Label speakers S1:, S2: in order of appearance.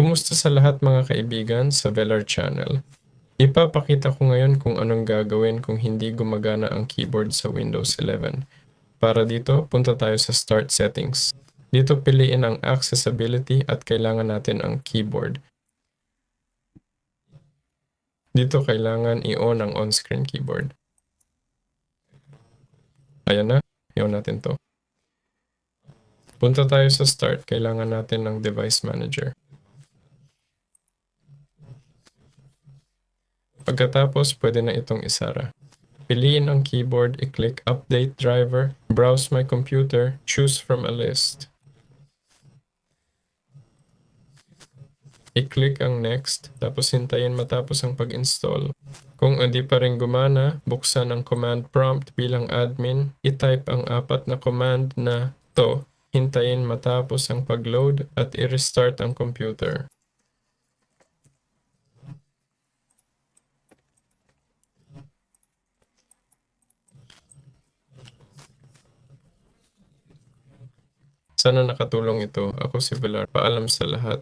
S1: Kumusta sa lahat mga kaibigan sa Velar Channel? Ipapakita ko ngayon kung anong gagawin kung hindi gumagana ang keyboard sa Windows 11. Para dito, punta tayo sa Start Settings. Dito piliin ang Accessibility at kailangan natin ang keyboard. Dito kailangan i-on ang on-screen keyboard. Ayan na, i-on natin to. Punta tayo sa Start, kailangan natin ng Device Manager. Pagkatapos, pwede na itong isara. Piliin ang keyboard, i-click Update Driver, browse my computer, choose from a list. I-click ang Next, tapos hintayin matapos ang pag-install. Kung hindi pa rin gumana, buksan ang command prompt bilang admin, i-type ang apat na command na to, hintayin matapos ang pag-load at i-restart ang computer. Sana nakatulong ito. Ako si Velar. Paalam sa lahat.